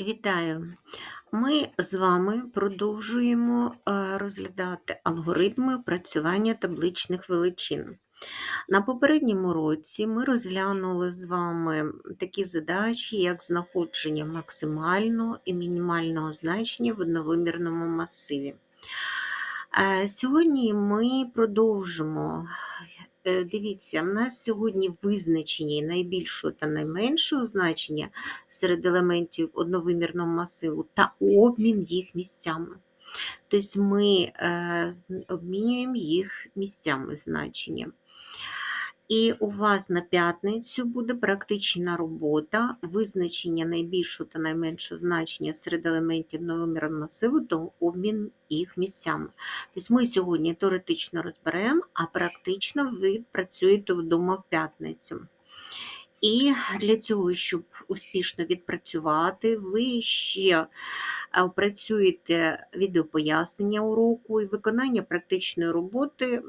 Вітаю! Ми з вами продовжуємо е, розглядати алгоритми опрацювання табличних величин. На попередньому році ми розглянули з вами такі задачі, як знаходження максимального і мінімального значення в одновимірному масиві. Е, Сьогодні ми продовжимо. Е, Дивіться, в нас сьогодні визначені найбільшого та найменшого значення серед елементів одновимірного масиву та обмін їх місцями. Тобто ми е, обмінюємо їх місцями значення. І у вас на п'ятницю буде практична робота, визначення найбільшого та найменшого значення серед елементів новомірного масиву та обмін їх місцями. Тобто ми сьогодні теоретично розберемо, а практично ви працюєте вдома в п'ятницю. І для цього, щоб успішно відпрацювати, ви ще опрацюєте відеопояснення уроку і виконання практичної роботи.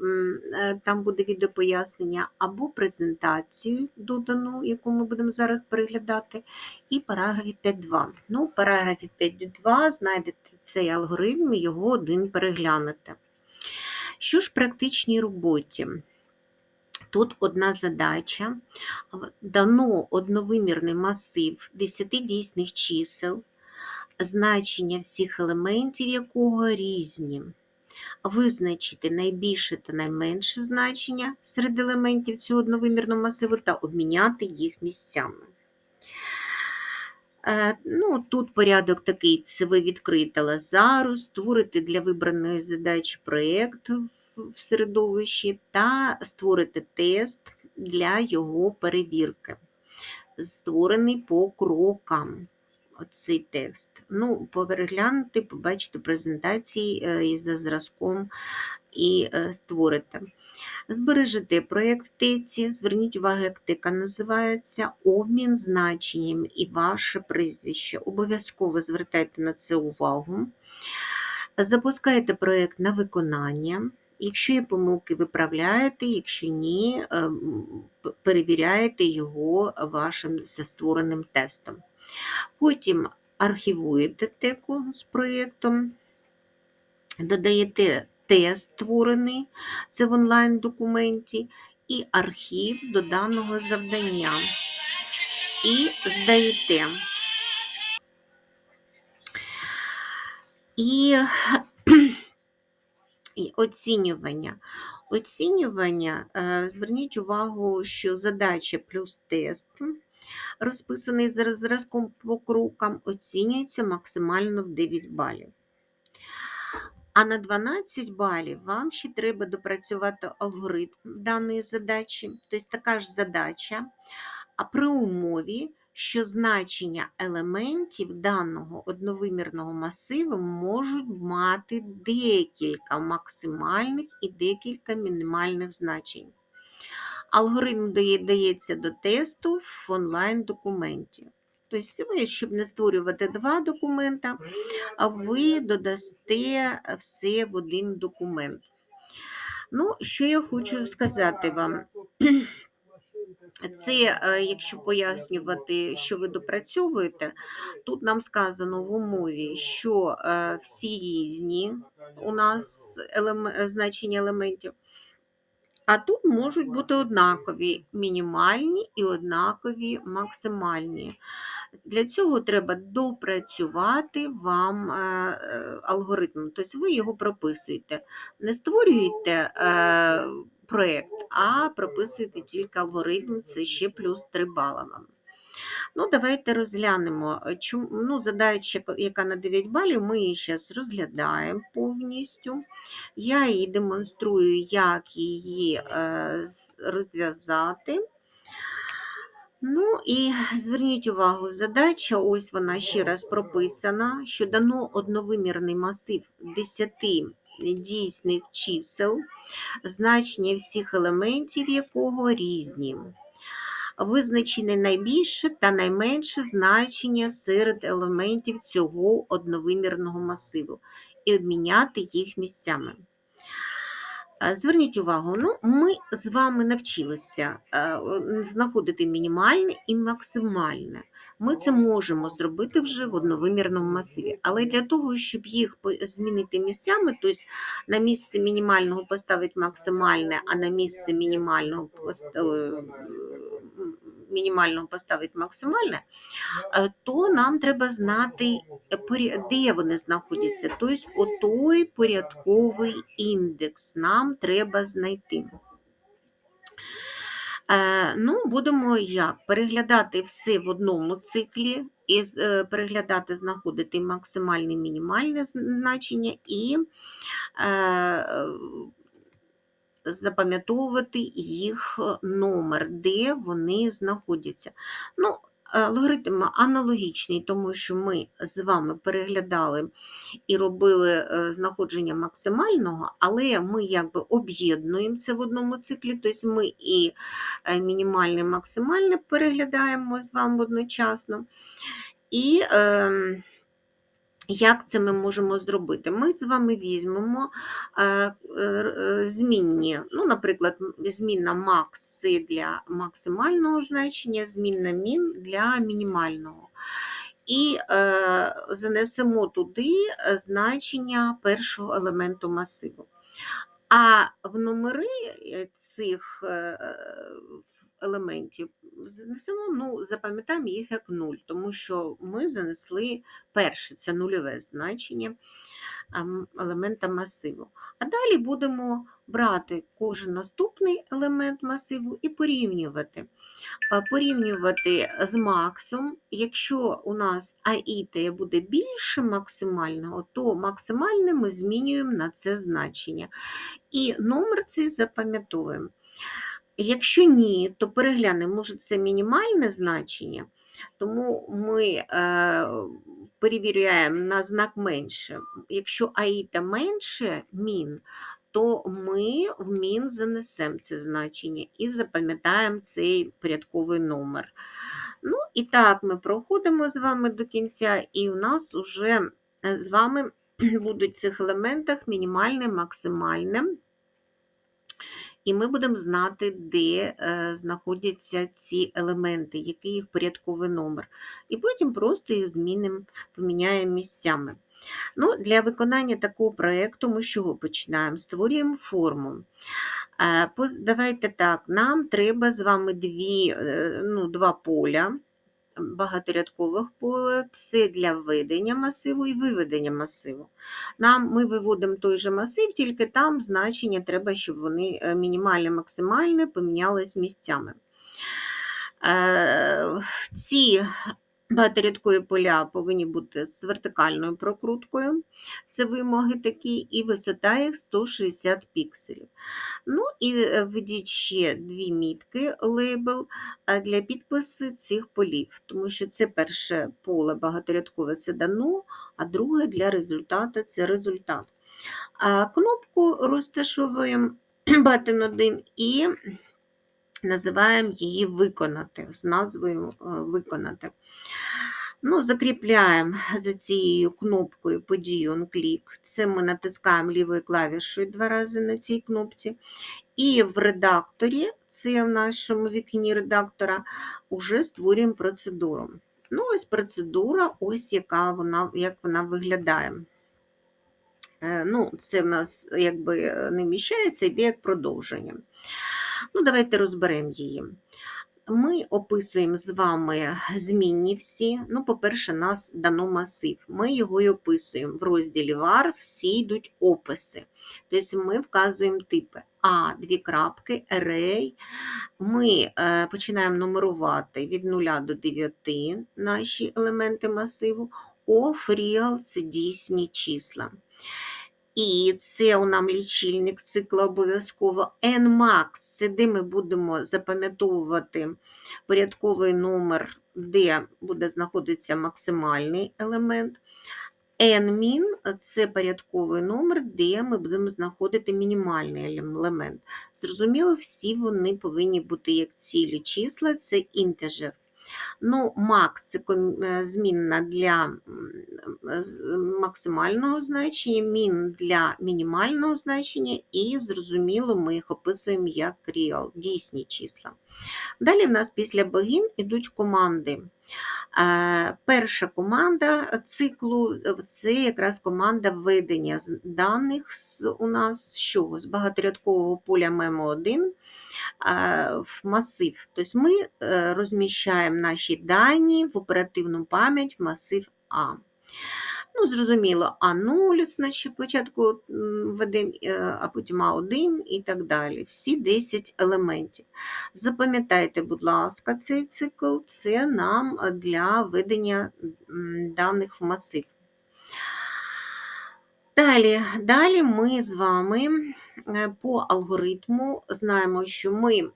е, Там буде відеопояснення або презентацію додану, яку ми будемо зараз переглядати, і параграфі 5.2. Ну, в параграфі 5.2 знайдете цей алгоритм і його один переглянете. Що ж в практичній роботі? Тут одна задача. Дано одновимірний масив 10 дійсних чисел, значення всіх елементів якого різні. Визначити найбільше та найменше значення серед елементів цього одновимірного масиву та обміняти їх місцями. Е, Ну, Тут порядок такий: це ви відкрите Лазару, створите для вибраної задачі проєкт в середовищі та створите тест для його перевірки. Створений по крокам оцей текст. Ну, переглянути, побачите презентації е, за зразком і е, створите. Збережете проєкт в теці, зверніть увагу, як тека називається, обмін значенням і ваше прізвище. Обов'язково звертайте на це увагу. Запускаєте проєкт на виконання. Якщо є помилки, виправляєте, якщо ні, ем, перевіряєте його вашим заствореним тестом. Потім архівуєте теку з проєктом, додаєте тест створений, це в онлайн-документі, і архів до даного завдання. І здаєте. І, оцінювання. Оцінювання, е, зверніть увагу, що задача плюс тест, розписаний за зразком по крокам, оцінюється максимально в 9 балів. А на 12 балів вам ще треба допрацювати алгоритм даної задачі. Тобто така ж задача, а при умові, що значення елементів даного одновимірного масиву можуть мати декілька максимальних і декілька мінімальних значень. Алгоритм дає- дається до тесту в онлайн-документі. Тобто, ви, щоб не створювати два документа, а ви додасте все в один документ. Ну, що я хочу сказати вам. Це, е, якщо пояснювати, що ви допрацьовуєте, тут нам сказано в умові, що е, всі різні у нас елем- значення елементів, а тут можуть бути однакові мінімальні і однакові максимальні. Для цього треба допрацювати вам е, е, алгоритм. Тобто ви його прописуєте. Не створюєте е, проєкт, а прописуєте тільки алгоритм, це ще плюс 3 бала вам. Ну, давайте розглянемо. Ну, задача, яка на 9 балів, ми її зараз розглядаємо повністю. Я її демонструю, як її розв'язати. Ну і зверніть увагу, задача, ось вона ще раз прописана, що дано одновимірний масив 10 дійсних чисел, значення всіх елементів якого різні. Визначене найбільше та найменше значення серед елементів цього одновимірного масиву і обміняти їх місцями. Зверніть увагу, ну, ми з вами навчилися е, знаходити мінімальне і максимальне. Ми це можемо зробити вже в одновимірному масиві. Але для того, щоб їх змінити місцями, тобто на місце мінімального поставити максимальне, а на місце мінімального мінімального поставити максимальне, е, то нам треба знати, е, де вони знаходяться. Тобто, отой порядковий індекс нам треба знайти. Е, ну, будемо як? Переглядати все в одному циклі, і переглядати, знаходити максимальне і мінімальне значення і запам'ятовувати їх номер, де вони знаходяться. Ну, Алгоритм аналогічний, тому що ми з вами переглядали і робили е, знаходження максимального, але ми якби об'єднуємо це в одному циклі, тобто ми і е, мінімальне, і максимальне переглядаємо з вами одночасно. І е, як це ми можемо зробити? Ми з вами візьмемо е, е, змінні, ну, наприклад, змінна це для максимального значення, змінна min для мінімального. І е, занесемо туди значення першого елементу масиву. А в номери цих елементів занесемо, ну, запам'ятаємо їх як 0, тому що ми занесли перше, це нульове значення ем, елемента масиву. А далі будемо брати кожен наступний елемент масиву і порівнювати. Порівнювати з максом, якщо у нас аїтея буде більше максимального, то максимальне ми змінюємо на це значення. І номер цей запам'ятовуємо. Якщо ні, то переглянемо, може це мінімальне значення, тому ми е, перевіряємо на знак менше. Якщо аїта менше мін, то ми в мін занесемо це значення і запам'ятаємо цей порядковий номер. Ну і так ми проходимо з вами до кінця, і у нас вже з вами будуть в цих елементах мінімальне, максимальне. І ми будемо знати, де е, знаходяться ці елементи, який їх порядковий номер. І потім просто їх змінимо, поміняємо місцями. Ну, для виконання такого проєкту ми з чого починаємо? Створюємо форму. Е, Давайте так, нам треба з вами дві, е, ну, два поля багаторядкових поля. Це для введення масиву і виведення масиву. Нам ми виводимо той же масив, тільки там значення треба, щоб вони е, мінімальне, максимальне помінялись місцями. Е, Ці багаторядкові поля повинні бути з вертикальною прокруткою. Це вимоги такі, і висота їх 160 пікселів. Ну і е, введіть ще дві мітки, лейбл для підпису цих полів, тому що це перше поле багаторядкове це дано, а друге для результату це результат. Кнопку розташовуємо button 1 і називаємо її виконати з назвою е, виконати. Ну, Закріпляємо за цією кнопкою подію OnClick. Це ми натискаємо лівою клавішою два рази на цій кнопці. І в редакторі, це в нашому вікні редактора, вже створюємо процедуру. Ну, ось процедура, ось яка вона, як вона виглядає. Е, Ну, Це в нас якби не вміщається, йде як продовження. Ну, Давайте розберемо її. Ми описуємо з вами змінні всі. Ну, По-перше, нас дано масив. Ми його і описуємо. В розділі var всі йдуть описи. Тобто ми вказуємо типи А, дві крапки, array. Ми е, починаємо нумерувати від 0 до 9 наші елементи масиву. Of, real – це дійсні числа. І це у нам лічильник цикла обов'язково. Nmax – це де ми будемо запам'ятовувати порядковий номер, де буде знаходитися максимальний елемент. Nmin – це порядковий номер, де ми будемо знаходити мінімальний елемент. Зрозуміло, всі вони повинні бути як цілі числа, це інтежер. Ну, max – це е, змінна для максимального значення, мін для мінімального значення, і, зрозуміло, ми їх описуємо як real, дійсні числа. Далі в нас після богін йдуть команди. Е, Перша команда циклу е, це якраз команда введення даних у нас з? З багаторядкового поля мемо1 е, в масив. Тобто ми е, розміщаємо наші дані в оперативну пам'ять в масив А. Ну, зрозуміло, А0, значить, спочатку м, ведемо, е, а потім А1 і так далі. Всі 10 елементів. Запам'ятайте, будь ласка, цей цикл це нам для ведення даних в масив. Далі, далі ми з вами по алгоритму знаємо, що ми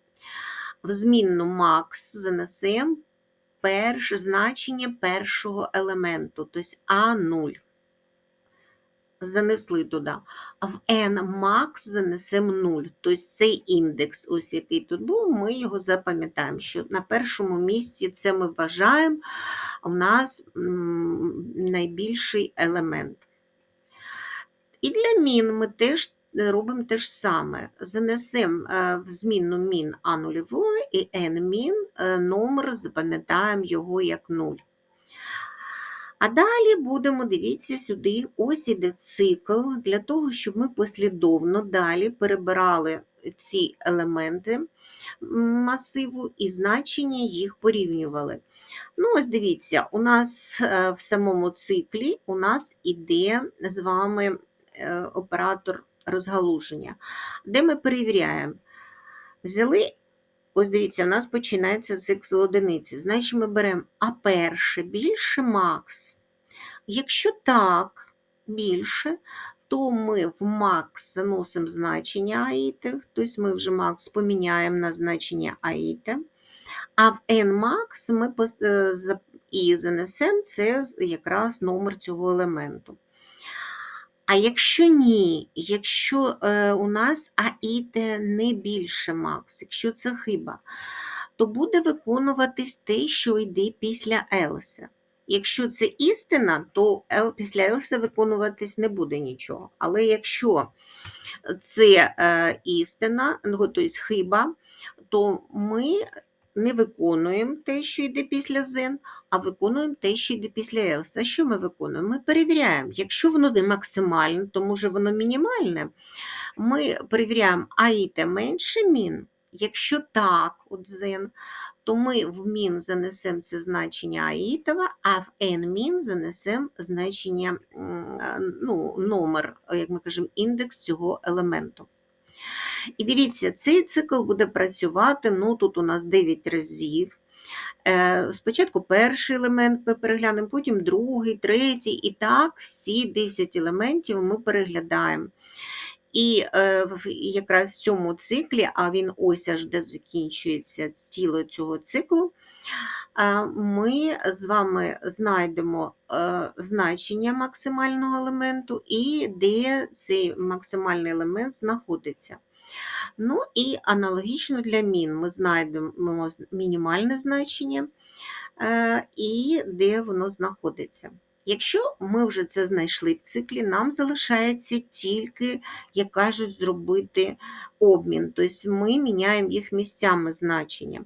в змінну max занесемо перше значення першого елементу, тобто А0. Занесли туди. А в n max занесемо 0. Тобто цей індекс, ось який тут був, ми його запам'ятаємо, що на першому місці це ми вважаємо у нас найбільший елемент. І для мін ми теж е, робимо те ж саме. Занесемо е, в змінну мін А нульової і n мін е, номер, запам'ятаємо його як 0. А далі будемо дивіться сюди, ось іде цикл для того, щоб ми послідовно далі перебирали ці елементи масиву і значення їх порівнювали. Ну, ось дивіться, у нас е, в самому циклі у нас іде з вами оператор розгалуження, де ми перевіряємо. Взяли, ось дивіться, у нас починається цикл одиниці. Значить, ми беремо А перше більше макс. Якщо так, більше, то ми в макс заносимо значення аїти, тобто ми вже макс поміняємо на значення аїти. А в nmax ми е, і занесемо це якраз номер цього елементу. А якщо ні, якщо е, у нас АІТ не більше макс, якщо це хиба, то буде виконуватись те, що йде після else. Якщо це істина, то ел- після else виконуватись не буде нічого. Але якщо це е, істина, тобто хиба, то ми не виконуємо те, що йде після zen, а виконуємо те, що йде після else. А що ми виконуємо? Ми перевіряємо. Якщо воно не максимальне, то може воно мінімальне, ми перевіряємо, а іте менше мін. Якщо так, от zen, то ми в мін занесемо це значення аїтова, а в n мін занесемо значення, ну, номер, як ми кажемо, індекс цього елементу. І дивіться, цей цикл буде працювати, ну тут у нас 9 разів. Е, Спочатку перший елемент ми переглянемо, потім другий, третій, і так всі 10 елементів ми переглядаємо. І е, якраз в цьому циклі, а він ось аж де закінчується тіло цього циклу, е, ми з вами знайдемо значення максимального елементу і де цей максимальний елемент знаходиться. Ну і аналогічно для мін ми знайдемо мінімальне значення е, і де воно знаходиться. Якщо ми вже це знайшли в циклі, нам залишається тільки, як кажуть, зробити обмін. Тобто ми міняємо їх місцями значення.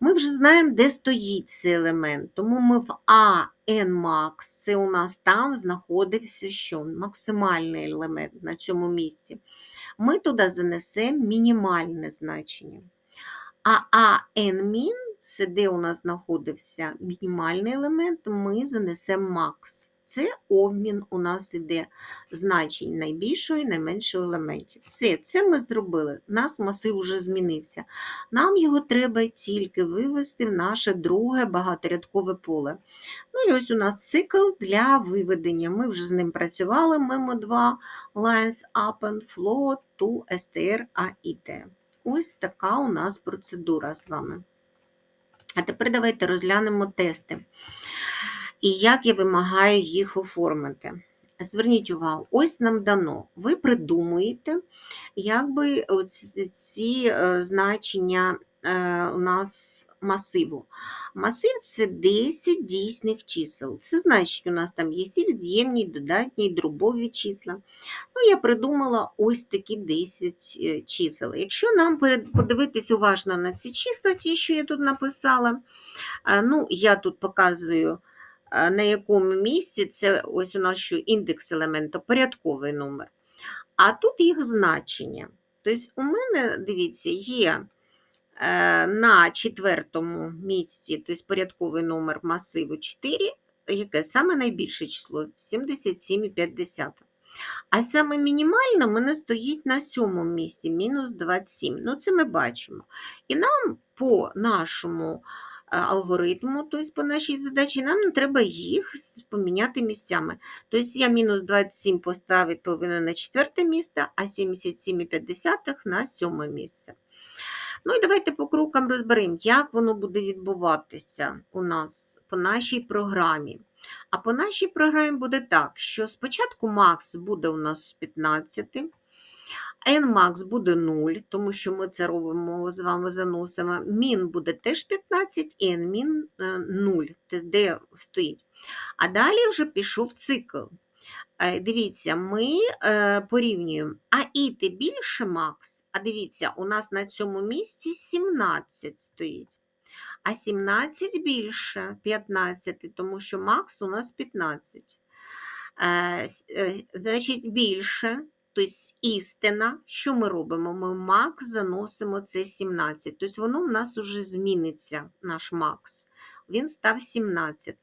Ми вже знаємо, де стоїть цей елемент, тому ми в А nmax, це у нас там знаходився що? максимальний елемент на цьому місці. Ми туди занесемо мінімальне значення. А АН-мін, це де у нас знаходився мінімальний елемент, ми занесемо макс. Це обмін у нас іде значень найбільшого і найменшого елементів. Все, це ми зробили. У нас масив вже змінився. Нам його треба тільки вивести в наше друге багаторядкове поле. Ну і ось у нас цикл для виведення. Ми вже з ним працювали. Memo 2 lines up and flow to str AIT. Ось така у нас процедура з вами. А тепер давайте розглянемо тести. І як я вимагаю їх оформити. Зверніть увагу, ось нам дано. Ви придумуєте, як би оці- ці е, значення е, у нас масиву. Масив це 10 дійсних чисел. Це значить, що у нас там є всі від'ємні, додатні, дробові числа. Ну, я придумала ось такі 10 е, чисел. Якщо нам подивитись уважно на ці числа, ті, що я тут написала, ну, я тут показую, на якому місці це ось у нас що індекс елементу, порядковий номер. А тут їх значення. Тобто, у мене, дивіться, є е, на четвертому місці, тобто порядковий номер масиву 4, яке саме найбільше число 77,5. А саме мінімальне в мене стоїть на сьомому місці, мінус 27. Ну, це ми бачимо. І нам по нашому е, алгоритму, тобто по нашій задачі, нам треба їх поміняти місцями. Тобто я мінус 27 поставити повинна на четверте місце, а 77,5 на сьоме місце. Ну і давайте по крокам розберемо, як воно буде відбуватися у нас по нашій програмі. А по нашій програмі буде так, що спочатку макс буде у нас з 15, nmax буде 0, тому що ми це робимо з вами заносимо. Мін буде теж 15 і nmin 0, те, де стоїть. А далі вже пішов цикл. Е, Дивіться, ми е, порівнюємо АІТ більше Макс, а дивіться, у нас на цьому місці 17 стоїть. А 17 більше 15, тому що Макс у нас 15. Е, е, Значить, більше, тобто істина, що ми робимо? Ми Макс заносимо це 17. Тобто воно в нас вже зміниться, наш Макс. Він став 17.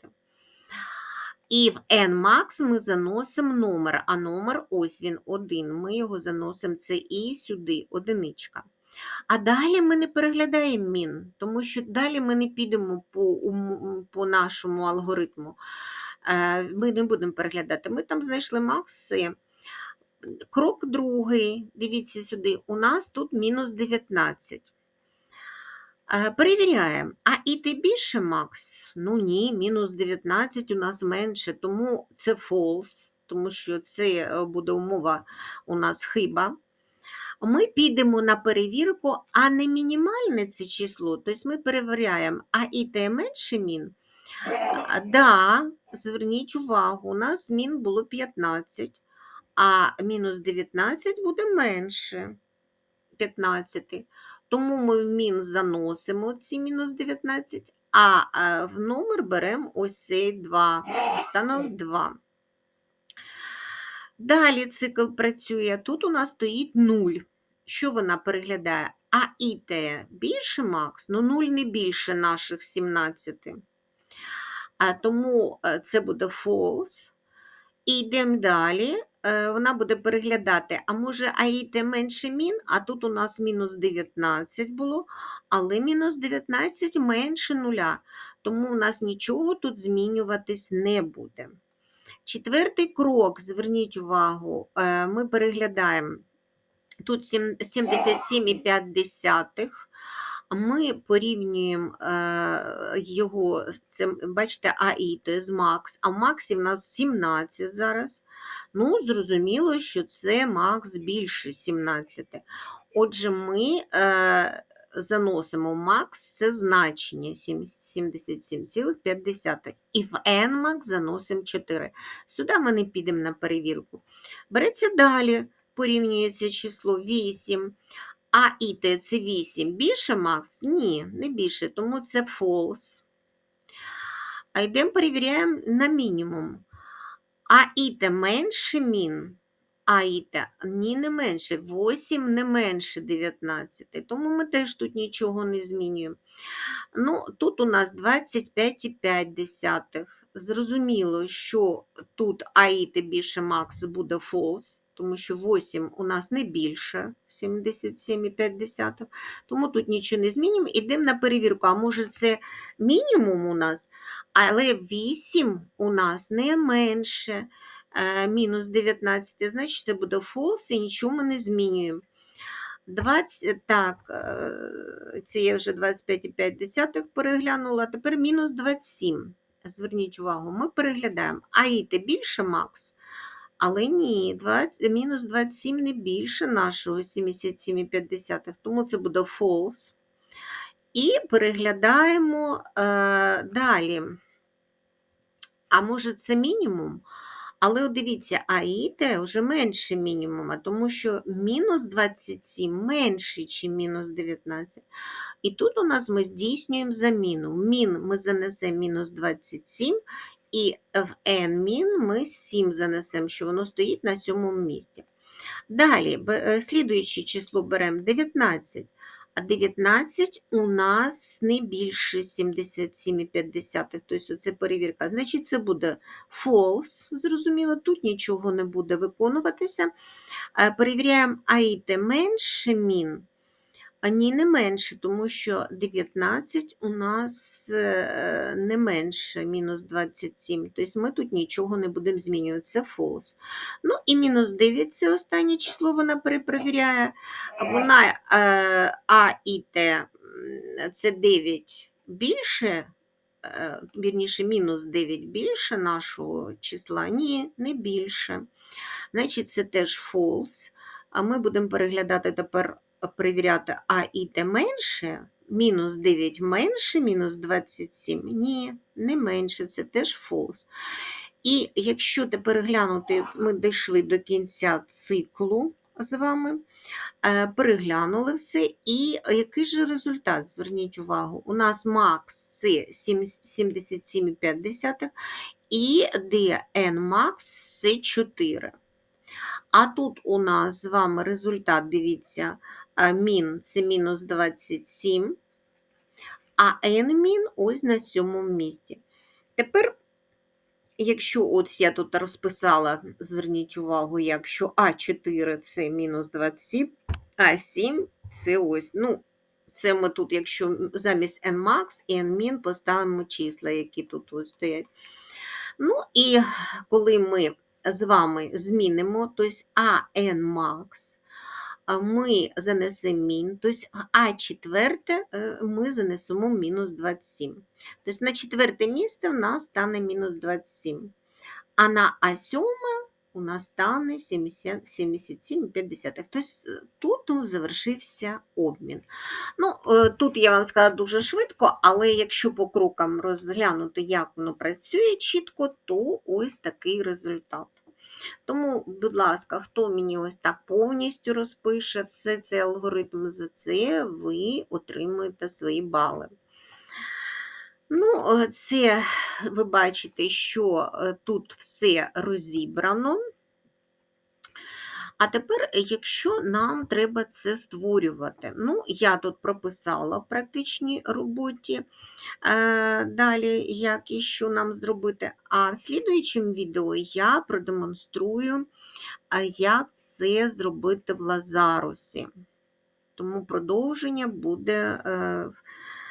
І в nmax ми заносимо номер, а номер ось він один. Ми його заносимо це і сюди, одиничка. А далі ми не переглядаємо мін, тому що далі ми не підемо по, по нашому алгоритму. Е, Ми не будемо переглядати. Ми там знайшли макси. Крок другий, дивіться сюди, у нас тут мінус 19. Е, Перевіряємо. А і ти більше, Макс? Ну ні, мінус 19 у нас менше, тому це false, тому що це е, буде умова у нас хиба. Ми підемо на перевірку, а не мінімальне це число. Тобто ми перевіряємо, а і те менше мін. А, Да, зверніть увагу, у нас мін було 15, а мінус 19 буде менше 15. Тому ми в мін заносимо ці мінус 19, а е, в номер беремо ось цей 2, станок 2. Далі цикл працює. Тут у нас стоїть 0. Що вона переглядає? А і те більше, Макс? Ну, 0 не більше наших 17. А тому е, це буде false. І йдемо далі. Е, Вона буде переглядати, а може АІТ менше мін, а тут у нас мінус 19 було, але мінус 19 менше нуля, тому у нас нічого тут змінюватись не буде. Четвертий крок, зверніть увагу, е, ми переглядаємо. Тут сім- 77,5. Ми порівнюємо е, його з цим, бачите, АІ, то є з Макс, а в Максі в нас 17 зараз. Ну, зрозуміло, що це Макс більше 17. Отже, ми е, заносимо Макс це значення 77,5. І в NMAX заносимо 4. Сюди ми не підемо на перевірку. Береться далі, порівнюється число 8. А і це 8 більше, Макс? Ні, не більше, тому це false. А йдемо перевіряємо на мінімум. А і Т менше мін. А ні, не менше. 8 не менше 19. Тому ми теж тут нічого не змінюємо. Ну, тут у нас 25,5. Зрозуміло, що тут АІТ більше Макс буде false, тому що 8 у нас не більше 77,5. Тому тут нічого не змінюємо. Ідемо на перевірку. А може це мінімум у нас, але 8 у нас не менше е, мінус 19, значить це буде false і нічого ми не змінюємо. 20, так, е, це я вже 25,5 переглянула, тепер мінус 27. Зверніть увагу, ми переглядаємо. А і те більше, Макс? Але ні, 20, мінус 27 не більше нашого 77,5, тому це буде false. І переглядаємо е, далі. А може, це мінімум? Але дивіться, а іде вже менше мінімума, тому що мінус 27 менше, ніж мінус 19. І тут у нас ми здійснюємо заміну. Мін ми занесемо мінус 27, і в n мін ми 7 занесемо, що воно стоїть на сьомому місці. Далі, е, слідуюче число беремо 19. А 19 у нас не більше 77,5. Тобто це перевірка. Значить, це буде false, зрозуміло, тут нічого не буде виконуватися. Е, Перевіряємо аїте менше мін. Ні, не менше, тому що 19 у нас е, не менше мінус 27. Тобто ми тут нічого не будемо змінювати. Це false. Ну і мінус 9 це останнє число, вона перепровіряє. Вона е, А і Т це 9 більше, е, вірніше, мінус 9 більше нашого числа. Ні, не більше. Значить, це теж false. А ми будемо переглядати тепер, перевіряти А і Т менше. Мінус 9 менше, мінус 27. Ні, не менше, це теж false. І якщо тепер глянути, ми дійшли до кінця циклу з вами, е, переглянули все, і який же результат? Зверніть увагу, у нас макс це 77,5 і DN max це 4. А тут у нас з вами результат, дивіться, мін це мінус 27, а n мін ось на сьомому місці. Тепер, якщо от я тут розписала, зверніть увагу, якщо А4 це мінус 27, А7 це ось, ну, це ми тут, якщо замість nmax і nmin поставимо числа, які тут ось стоять. Ну і коли ми з вами змінимо, тобто AN max, а ми занесемо мін, тобто А четверте е, ми занесемо мінус 27. Тобто на четверте місце в нас стане мінус 27. А на А сьоме у нас стане 77,5. Тобто тут ну, завершився обмін. Ну, е, Тут я вам сказала дуже швидко, але якщо по крокам розглянути, як воно працює чітко, то ось такий результат. Тому, будь ласка, хто мені ось так повністю розпише все цей алгоритм за це, ви отримуєте свої бали. Ну, е, це ви бачите, що е, тут все розібрано. А тепер, якщо нам треба це створювати, ну, я тут прописала в практичній роботі е, далі, як і що нам зробити. А в слідуючому відео я продемонструю, е, як це зробити в Лазарусі. Тому продовження буде е,